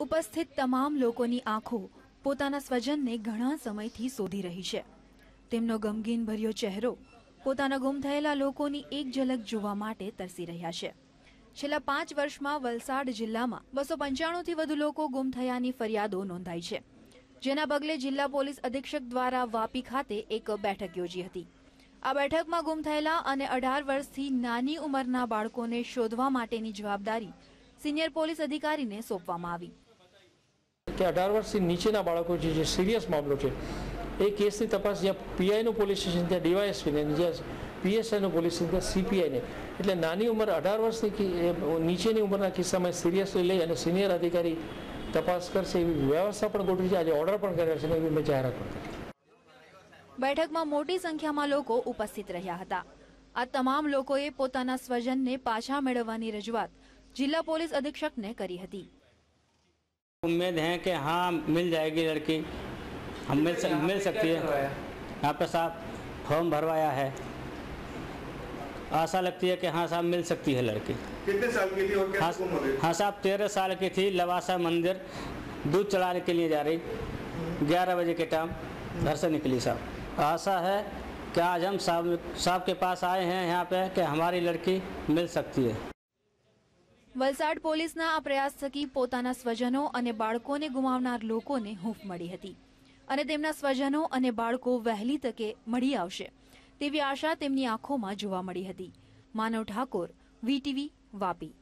ઉપસ્થિત તમામ લોકોની આંખો પોતાના સ્વજનને ઘણા સમયથી શોધી રહી છે. તેમનો ગમગીન ભર્યો ચહેરો પોતાના ગુમ થયેલા લોકોની એક ઝલક જોવા માટે તરસી રહ્યા છે. છેલ્લા પાંચ વર્ષમાં વલસાડ જિલ્લામાં બસો પંચાણુંથી વધુ લોકો ગુમ થયાની ફરિયાદો નોંધાઈ છે, જેના પગલે જિલ્લા પોલીસ અધિક્ષક દ્વારા વાપી ખાતે એક બેઠક યોજી હતી. આ બેઠકમાં ગુમ થયેલા અને અઢાર વર્ષથી નાની ઉંમરના બાળકોને શોધવા માટેની જવાબદારી સિનિયર પોલીસ અધિકારીને સોંપવામાં આવી. કે અઢાર વર્ષથી નીચેના બાળકો જે જે સિરિયસ મામલો છે એ કેસની તપાસ જ્યાં પીઆઈનું પોલીસ સ્ટેશન ત્યાં ડીવાયએસપીને જ્યાં પીએસઆઈનું પોલીસ સ્ટેશન ત્યાં સીપીઆઈને. એટલે નાની ઉંમર અઢાર વર્ષની નીચેની ઉંમરના કિસ્સામાં સિરિયસલી લઈ અને સિનિયર અધિકારી તપાસ કરશે એવી વ્યવસ્થા પણ ગોઠવી છે. આજે ઓર્ડર પણ કર્યા છે અને એવી મેં જાહેરાત પણ કરી. બેઠકમાં મોટી સંખ્યામાં લોકો ઉપસ્થિત રહ્યા હતા. આ તમામ લોકોએ પોતાના સ્વજનને પાછા મેળવવાની રજૂઆત જિલ્લા પોલીસ અધિક્ષકને કરી હતી उम्मीद है कि हाँ मिल जाएगी लड़की हम मिल सक, मिल सकती है यहाँ पे साहब फॉर्म भरवाया है आशा लगती है कि हाँ साहब मिल सकती है लड़की कितने साल की थी और कैसे हाँ गुम हो गई हाँ साहब तेरह साल की थी लवासा मंदिर दूध चढ़ाने के लिए जा रही ग्यारह बजे के टाइम घर से निकली साहब आशा है कि आज हम साहब साहब के पास आए हैं यहाँ पे कि हमारी लड़की मिल सकती है વલસાડ પોલીસના આ પ્રયાસ થકી પોતાના સ્વજનો અને બાળકોને ગુમાવનાર લોકોને હૂંફ મળી હતી. અને તેમના સ્વજનો અને બાળકો વહેલી તકે મળી આવશે તેવી આશા તેમની આંખોમાં જોવા મળી હતી. માનવ ઠાકોર, વીટીવી, વાપી.